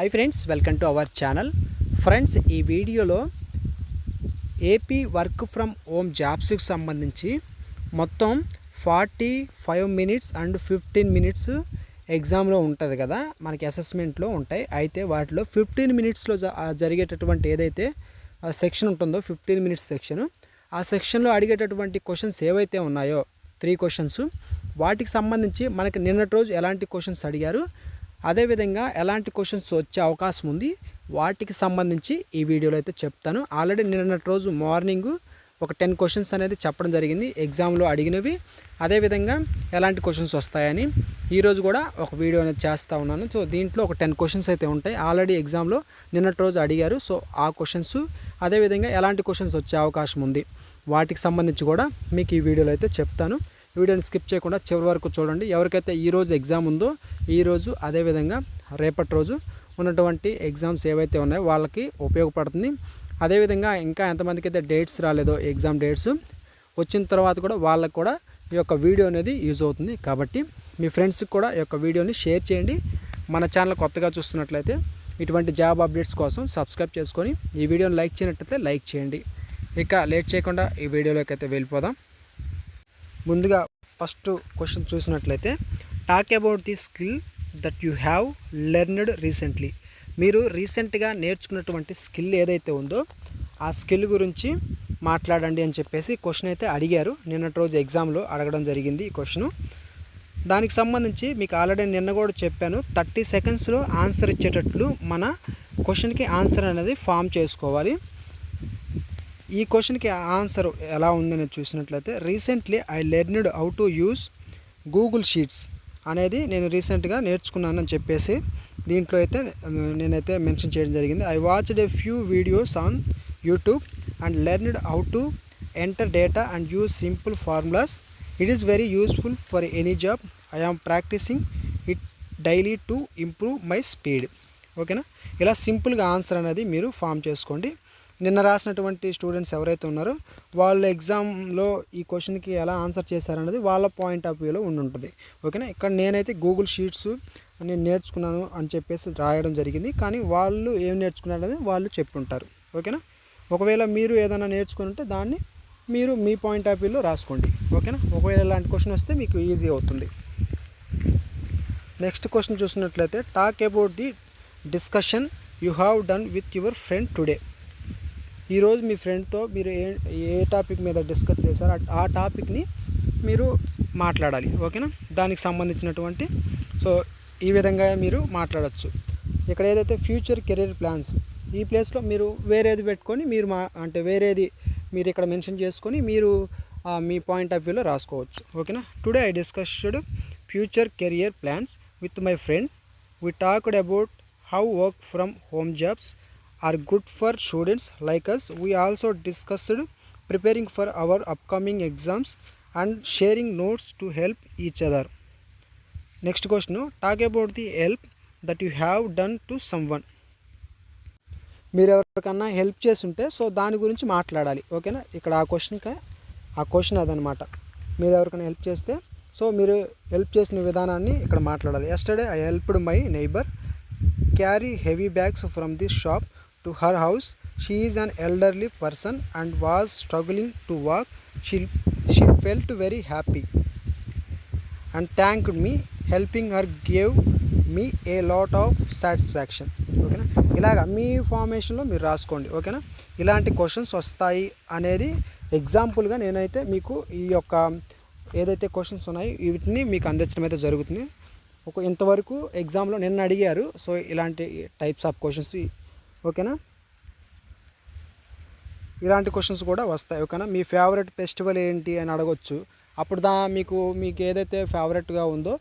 Hi friends welcome to our channel friends ఈ వీడియోలో AP work from home జాబ్స్కి సంబంధించి మొత్తం forty five minutes and fifteen minutes ఎగ్జామ్లో ఉంటుంది కదా? మనకి అసెస్మెంట్లో ఉంటాయి. అయితే వాటిలో ఫిఫ్టీన్ మినిట్స్లో జరిగేటటువంటి ఏదైతే సెక్షన్ ఉంటుందో ఫిఫ్టీన్ మినిట్స్ సెక్షన్ ఆ సెక్షన్లో అడిగేటటువంటి క్వశ్చన్స్ ఏవైతే ఉన్నాయో త్రీ క్వశ్చన్స్ వాటికి సంబంధించి మనకి నిన్నటి రోజు ఎలాంటి క్వశ్చన్స్ అడిగారు? అదేవిధంగా ఎలాంటి క్వశ్చన్స్ వచ్చే అవకాశం ఉంది వాటికి సంబంధించి ఈ వీడియోలో అయితే చెప్తాను. ఆల్రెడీ నిన్నటి రోజు మార్నింగ్ ఒక టెన్ క్వశ్చన్స్ అనేది చెప్పడం జరిగింది ఎగ్జామ్లో అడిగినవి. అదేవిధంగా ఎలాంటి క్వశ్చన్స్ వస్తాయని ఈరోజు కూడా ఒక వీడియో అనేది చేస్తూ ఉన్నాను. సో దీంట్లో ఒక టెన్ క్వశ్చన్స్ అయితే ఉంటాయి. ఆల్రెడీ ఎగ్జామ్లో నిన్నటి రోజు అడిగారు. సో ఆ క్వశ్చన్స్ అదేవిధంగా ఎలాంటి క్వశ్చన్స్ వచ్చే అవకాశం ఉంది వాటికి సంబంధించి కూడా మీకు ఈ వీడియోలో అయితే చెప్తాను. వీడియోని స్కిప్ చేయకుండా చివరి వరకు చూడండి. ఎవరికైతే ఈ రోజు ఎగ్జామ్ ఉందో ఈ రోజు అదేవిధంగా రేపటి రోజు ఉన్నటువంటి ఎగ్జామ్స్ ఏవైతే ఉన్నాయో వాళ్ళకి ఉపయోగపడుతుంది. అదేవిధంగా ఇంకా ఎంతమందికి అయితే డేట్స్ రాలేదో ఎగ్జామ్ డేట్స్ వచ్చిన తర్వాత కూడా వాళ్ళకు కూడా ఈ యొక్క వీడియో అనేది యూజ్ అవుతుంది. కాబట్టి మీ ఫ్రెండ్స్కి కూడా ఈ యొక్క వీడియోని షేర్ చేయండి. మన ఛానల్ కొత్తగా చూస్తున్నట్లయితే ఇటువంటి జాబ్ అప్డేట్స్ కోసం సబ్స్క్రైబ్ చేసుకొని ఈ వీడియోని లైక్ చేయనట్లయితే లైక్ చేయండి. ఇక లేట్ చేయకుండా ఈ వీడియోలోకి అయితే వెళ్ళిపోదాం. ముందుగా ఫస్ట్ క్వశ్చన్ చూసినట్లయితే talk about the skill that you have learned recently మీరు రీసెంట్గా నేర్చుకున్నటువంటి స్కిల్ ఏదైతే ఉందో ఆ స్కిల్ గురించి మాట్లాడండి అని చెప్పేసి క్వశ్చన్ అయితే అడిగారు. నిన్నటి రోజు ఎగ్జామ్లో అడగడం జరిగింది ఈ క్వశ్చను దానికి సంబంధించి మీకు ఆల్రెడీ నిన్న కూడా చెప్పాను థర్టీ సెకండ్స్లో ఆన్సర్ ఇచ్చేటట్లు మన క్వశ్చన్కి ఆన్సర్ అనేది ఫామ్ చేసుకోవాలి. ఈ క్వశ్చన్కి ఆన్సర్ ఎలా ఉందని చూసినట్లయితే recently I learned how to use Google sheets అనేది నేను రీసెంట్గా నేర్చుకున్నానని చెప్పేసి దీంట్లో అయితే నేనైతే మెన్షన్ చేయడం జరిగింది. I watched a few videos on YouTube and learned how to enter data and use simple formulas. It is very useful for any job. I am practising it daily to improve my speed. ఓకేనా? ఇలా సింపుల్గా answer అనేది మీరు form చేసుకోండి. నిన్న రాసినటువంటి students ఎవరైతే ఉన్నారో వాళ్ళ ఎగ్జామ్లో ఈ క్వశ్చన్కి ఎలా ఆన్సర్ చేశారనేది వాళ్ళ పాయింట్ ఆఫ్ వ్యూలో ఉండి ఉంటుంది ఓకేనా? ఇక్కడ నేనైతే గూగుల్ షీట్స్ నేను నేర్చుకున్నాను అని చెప్పేసి రాయడం జరిగింది. కానీ వాళ్ళు ఏం నేర్చుకున్నారు అనేది వాళ్ళు చెప్పుంటారు ఓకేనా? ఒకవేళ మీరు ఏదైనా నేర్చుకుని ఉంటే దాన్ని మీరు మీ పాయింట్ ఆఫ్ వ్యూలో రాసుకోండి. ఓకేనా? ఒకవేళ ఇలాంటి క్వశ్చన్ వస్తే మీకు ఈజీ అవుతుంది. నెక్స్ట్ క్వశ్చన్ చూసినట్లయితే talk about the discussion you have done with your friend today ఈరోజు మీ ఫ్రెండ్తో మీరు ఏ ఏ టాపిక్ మీద డిస్కస్ చేశారో ఆ- ఆ టాపిక్ని మీరు మాట్లాడాలి ఓకేనా? దానికి సంబంధించినటువంటి సో ఈ విధంగా మీరు మాట్లాడచ్చు. ఇక్కడ ఏదైతే ఫ్యూచర్ కెరీర్ ప్లాన్స్ ఈ ప్లేస్లో మీరు వేరేది పెట్టుకొని మీరు మా అంటే వేరేది మీరు ఇక్కడ మెన్షన్ చేసుకొని మీరు మీ పాయింట్ ఆఫ్ వ్యూలో రాసుకోవచ్చు ఓకేనా? Today I discussed future career plans with my friend we talked about how work from home jobs are good for students like us we also discussed preparing for our upcoming exams and sharing notes to help each other next question talk about the help that you have done to someone మీరు ఎవరికన్నా help చేసి ఉంటే so దాని గురించి మాట్లాడాలి ఓకేనా ఇక్కడ ఆ క్వశ్చన్కి ఆ క్వశ్చన్ అదనమాట మీరు ఎవరికైనా హెల్ప్ చేస్తే సో మీరు హెల్ప్ చేసిన విధానాన్ని ఇక్కడ మాట్లాడాలి yesterday I helped my neighbour carry heavy bags from this shop to her house she is an elderly person and was struggling to walk she she felt very happy and thank me helping her gave me a lot of satisfaction ఓకేనా ఇలాగ మీ ఫార్మేషన్లో మీరు రాసుకోండి. ఓకేనా ఇలాంటి questions వస్తాయి అనేది ఎగ్జాంపుల్గా నేనైతే మీకు ఈ యొక్క ఏదైతే క్వశ్చన్స్ ఉన్నాయో వీటిని మీకు అందించడం అయితే జరుగుతుంది. ఒక ఇంతవరకు ఎగ్జామ్లో నిన్న అడిగారు. సో ఇలాంటి టైప్స్ ఆఫ్ క్వశ్చన్స్ ఓకేనా? ఇలాంటి క్వశ్చన్స్ కూడా వస్తాయి ఓకేనా? మీ ఫేవరెట్ ఫెస్టివల్ ఏంటి అని అడగొచ్చు. అప్పుడు దా మీకు మీకు ఏదైతే ఫేవరెట్గా ఉందో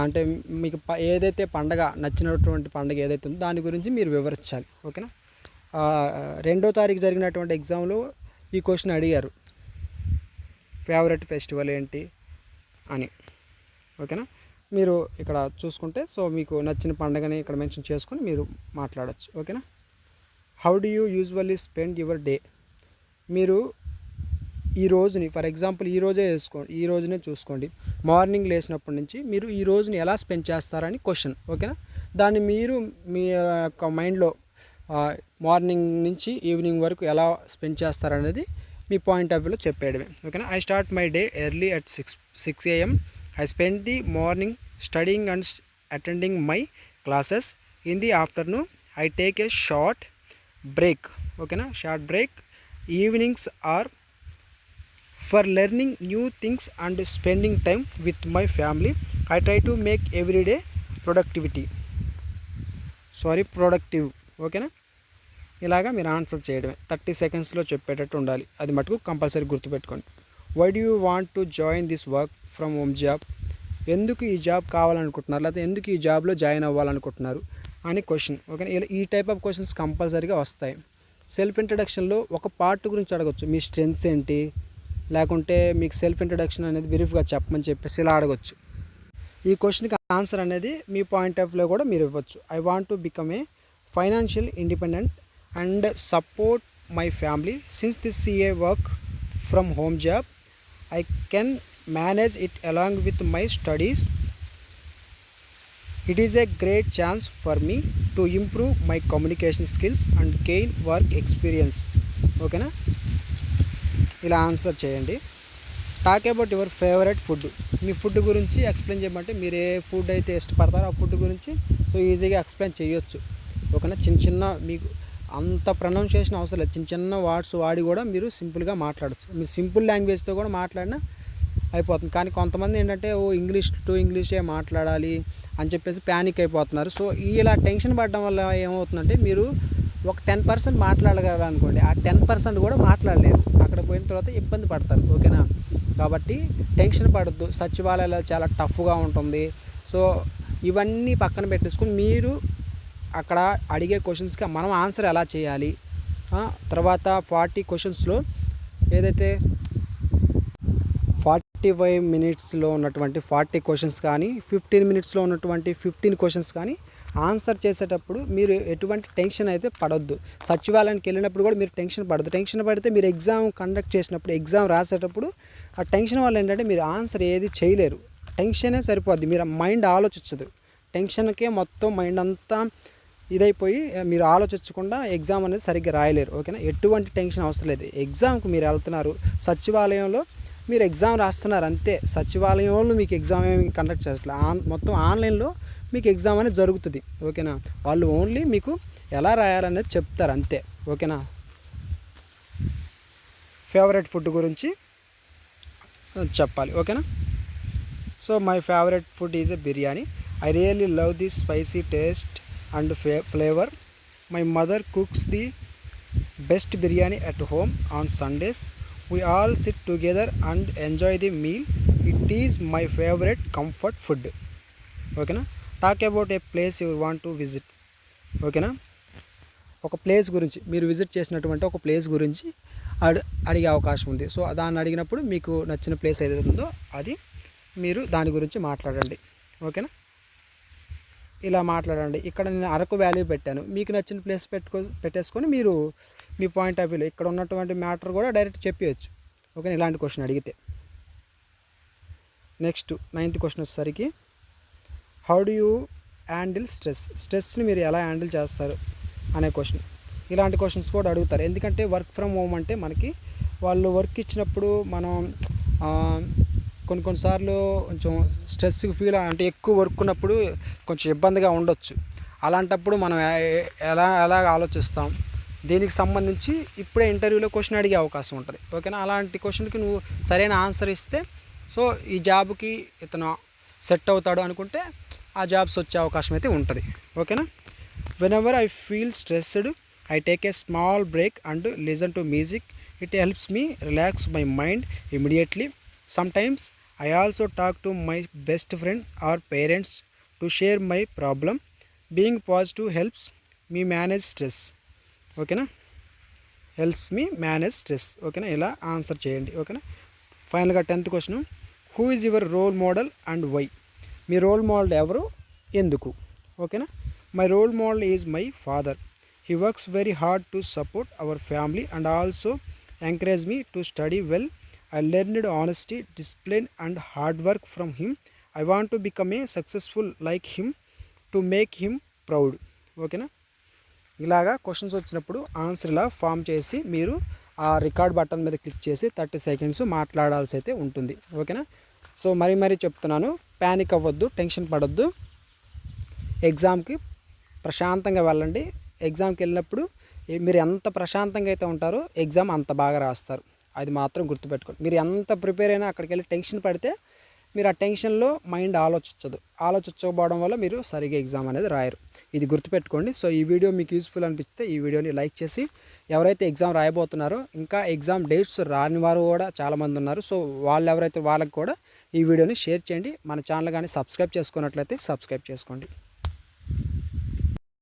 అంటే మీకు ప- ఏదైతే పండగ నచ్చినటువంటి పండగ ఏదైతే ఉందో దాని గురించి మీరు వివరించాలి ఓకేనా? రెండో తారీఖు జరిగినటువంటి ఎగ్జామ్లో ఈ క్వశ్చన్ అడిగారు. ఫేవరెట్ ఫెస్టివల్ ఏంటి అని ఓకేనా? మీరు ఇక్కడ చూసుకుంటే సో మీకు నచ్చిన పండగని ఇక్కడ మెన్షన్ చేసుకొని మీరు మాట్లాడచ్చు ఓకేనా? How do you usually spend your day మీరు ఈ రోజుని ఫర్ ఎగ్జాంపుల్ ఈ రోజే వేసుకోండి ఈ రోజునే చూసుకోండి. మార్నింగ్ లేచినప్పటి నుంచి మీరు ఈ రోజుని ఎలా స్పెండ్ చేస్తారని క్వశ్చన్ ఓకేనా? దాన్ని మీరు మీ యొక్క మైండ్లో మార్నింగ్ నుంచి ఈవినింగ్ వరకు ఎలా స్పెండ్ చేస్తారనేది మీ పాయింట్ ఆఫ్ వ్యూలో చెప్పేయడమే ఓకేనా? I start my day early at six six AM I spend the morning studying and attending my classes in the afternoon I take a short break. ఓకేనా? Short break. Evenings are for learning new things and spending time with my family. I try to make everyday productivity. Sorry productive. ఓకేనా? ఇలాగా మీరు answer చేయడమే. Thirty సెకండ్స్లో చెప్పేటట్టు ఉండాలి. అది మటుకు compulsory గుర్తుపెట్టుకోండి. Why do you want to join this work from home job ఎందుకు ఈ జాబ్ కావాలనుకుంటున్నారు? లేకపోతే ఎందుకు ఈ జాబ్లో జాయిన్ అవ్వాలనుకుంటున్నారు? అని క్వశ్చన్. ఓకే ఈ టైప్ ఆఫ్ క్వశ్చన్స్ కంపల్సరీగా వస్తాయి. సెల్ఫ్ ఇంట్రడక్షన్లో ఒక పార్ట్ గురించి అడగచ్చు. మీ స్ట్రెంగ్స్ ఏంటి? లేకుంటే మీకు సెల్ఫ్ ఇంట్రడక్షన్ అనేది బ్రీఫ్గా చెప్పమని చెప్పేసి ఇలా అడగచ్చు. ఈ క్వశ్చన్కి ఆన్సర్ అనేది మీ పాయింట్ ఆఫ్ వ్యూలో కూడా మీరు ఇవ్వచ్చు. I want to become a financial independent and support my family since this CA work from home job I can manage it along with my studies it is a great chance for me to improve my communication skills and gain work experience ఓకేనా ఇలా answer చేయండి. Talk about your favourite food me food గురించి explain చేయమంటే మీరు ఏ food అయితే ఇష్టపడతారో ఆ food గురించి so ఈజీగా ఎక్స్ప్లెయిన్ చేయొచ్చు. ఓకేనా చిన్న చిన్న మీకు అంత ప్రొనౌన్సియేషన్ అవసరం లేదు. చిన్న చిన్న వర్డ్స్ వాడి కూడా మీరు సింపుల్గా మాట్లాడచ్చు. మీరు సింపుల్ లాంగ్వేజ్తో కూడా మాట్లాడినా అయిపోతుంది. కానీ కొంతమంది ఏంటంటే ఓ ఇంగ్లీష్ టు ఇంగ్లీషే మాట్లాడాలి అని చెప్పేసి ప్యానిక్ అయిపోతున్నారు. సో ఇలా టెన్షన్ పడడం వల్ల ఏమవుతుందంటే మీరు ఒక టెన్ పర్సెంట్ మాట్లాడగలరు అనుకోండి ఆ టెన్ పర్సెంట్ కూడా మాట్లాడలేరు. అక్కడ పోయిన తర్వాత ఇబ్బంది పడతారు. ఓకేనా? కాబట్టి టెన్షన్ పడద్దు. సచివాలయాలు చాలా టఫ్గా ఉంటుంది. సో ఇవన్నీ పక్కన పెట్టేసుకుని మీరు అక్కడ అడిగే క్వశ్చన్స్కి మనం ఆన్సర్ ఎలా చేయాలి? తర్వాత ఫార్టీ క్వశ్చన్స్లో ఏదైతే ఫార్టీ ఫైవ్ మినిట్స్లో ఉన్నటువంటి ఫార్టీ క్వశ్చన్స్ కానీ ఫిఫ్టీన్ మినిట్స్లో ఉన్నటువంటి ఫిఫ్టీన్ క్వశ్చన్స్ కానీ ఆన్సర్ చేసేటప్పుడు మీరు ఎటువంటి టెన్షన్ అయితే పడొద్దు. సచివాలయానికి వెళ్ళినప్పుడు కూడా మీరు టెన్షన్ పడద్దు. టెన్షన్ పడితే మీరు ఎగ్జామ్ కండక్ట్ చేసినప్పుడు ఎగ్జామ్ రాసేటప్పుడు ఆ టెన్షన్ వల్ల ఏంటంటే మీరు ఆన్సర్ ఏది చేయలేరు. టెన్షనే సరిపోద్ది. మీరు మైండ్ ఆలోచించదు. టెన్షన్కే మొత్తం మైండ్ అంతా ఇదైపోయి మీరు ఆలోచించకుండా ఎగ్జామ్ అనేది సరిగ్గా రాయలేరు. ఓకేనా? ఎటువంటి టెన్షన్ అవసరం లేదు. ఎగ్జామ్కి మీరు వెళ్తున్నారు. సచివాలయంలో మీరు ఎగ్జామ్ రాస్తున్నారు అంతే. సచివాలయంలో మీకు ఎగ్జామ్ ఏమి కండక్ట్ చేయట్లేదు ఆన్ మొత్తం ఆన్లైన్లో మీకు ఎగ్జామ్ అనేది జరుగుతుంది. ఓకేనా? వాళ్ళు ఓన్లీ మీకు ఎలా రాయాలనేది చెప్తారు అంతే. ఓకేనా? ఫేవరెట్ ఫుడ్ గురించి చెప్పాలి. ఓకేనా? So my favourite food is a biryani. I really love the spicy taste and fe flavour. My mother cooks the best biryani at home on Sundays. We all sit together and enjoy the meal it is my favourite comfort food ఓకేనా talk about a place you want to visit ఓకేనా ఒక place గురించి మీరు visit చేసినటువంటి ఒక place గురించి అడి అడిగే అవకాశం ఉంది. సో దాన్ని అడిగినప్పుడు మీకు నచ్చిన ప్లేస్ ఏదైతే ఉందో అది మీరు దాని గురించి మాట్లాడండి. ఓకేనా ఇలా మాట్లాడండి. ఇక్కడ నేను అరకు వ్యాల్యూ పెట్టాను. మీకు నచ్చిన ప్లేస్ పెట్టుకో పెట్టేసుకొని మీరు మీ పాయింట్ ఆఫ్ వ్యూలో ఇక్కడ ఉన్నటువంటి మ్యాటర్ కూడా డైరెక్ట్ చెప్పేయచ్చు. ఓకే ఇలాంటి క్వశ్చన్ అడిగితే. నెక్స్ట్ నైన్త్ క్వశ్చన్ వచ్చేసరికి how do you handle stress స్ట్రెస్ని మీరు ఎలా హ్యాండిల్ చేస్తారు? అనే క్వశ్చన్ ఇలాంటి క్వశ్చన్స్ కూడా అడుగుతారు. ఎందుకంటే వర్క్ ఫ్రమ్ హోమ్ అంటే మనకి వాళ్ళు వర్క్ ఇచ్చినప్పుడు మనం కొన్ని కొన్నిసార్లు కొంచెం స్ట్రెస్కి ఫీల్ అంటే ఎక్కువ వర్క్ ఉన్నప్పుడు కొంచెం ఇబ్బందిగా ఉండొచ్చు. అలాంటప్పుడు మనం ఎలా ఎలా ఆలోచిస్తాం? దీనికి సంబంధించి ఇప్పుడే ఇంటర్వ్యూలో క్వశ్చన్ అడిగే అవకాశం ఉంటుంది. ఓకేనా? అలాంటి క్వశ్చన్కి నువ్వు సరైన ఆన్సర్ ఇస్తే సో ఈ జాబ్కి ఇతను సెట్ అవుతాడు అనుకుంటే ఆ జాబ్స్ వచ్చే అవకాశం అయితే ఉంటుంది. ఓకేనా? Whenever I feel stressed I take a small break and listen to music it helps me relax my mind immediately sometimes I also talk to my best friend or parents to share my problem being positive helps me manage stress ఓకేనా? Helps me manage stress ఓకేనా? ఇలా answer చేయండి. ఓకేనా? ఫైనల్గా tenth question who is your role model and why me role model ఎవరు? ఎందుకు? ఓకేనా? My role model is my father he works very hard to support our family and also encourage me to study well I learned honesty discipline and hard work from him I want to become a successful like him to make him proud ఓకేనా? ఇలాగా questions వచ్చినప్పుడు answer ఇలా form చేసి మీరు ఆ record button మీద click చేసి thirty seconds మాట్లాడాల్సి అయితే ఉంటుంది ఓకేనా సో మరీ మరీ చెప్తున్నాను. ప్యానిక్ అవ్వద్దు టెన్షన్ పడొద్దు. ఎగ్జామ్కి ప్రశాంతంగా వెళ్ళండి. ఎగ్జామ్కి వెళ్ళినప్పుడు మీరు ఎంత ప్రశాంతంగా అయితే ఉంటారో ఎగ్జామ్ అంత బాగా రాస్తారు. అది మాత్రం గుర్తుపెట్టుకోండి. మీరు ఎంత ప్రిపేర్ అయినా అక్కడికి వెళ్ళి టెన్షన్ పడితే మీరు ఆ టెన్షన్లో మైండ్ ఆలోచించదు. ఆలోచించకపోవడం వల్ల మీరు సరిగా ఎగ్జామ్ అనేది రాయరు. ఇది గుర్తుపెట్టుకోండి. సో ఈ వీడియో మీకు యూస్ఫుల్ అనిపిస్తే ఈ వీడియోని లైక్ చేసి ఎవరైతే ఎగ్జామ్ రాయబోతున్నారో ఇంకా ఎగ్జామ్ డేట్స్ రాని వారు కూడా చాలామంది ఉన్నారు. సో వాళ్ళు ఎవరైతే వాళ్ళకి కూడా ఈ వీడియోని షేర్ చేయండి. మన ఛానల్ కానీ సబ్స్క్రైబ్ చేసుకున్నట్లయితే సబ్స్క్రైబ్ చేసుకోండి.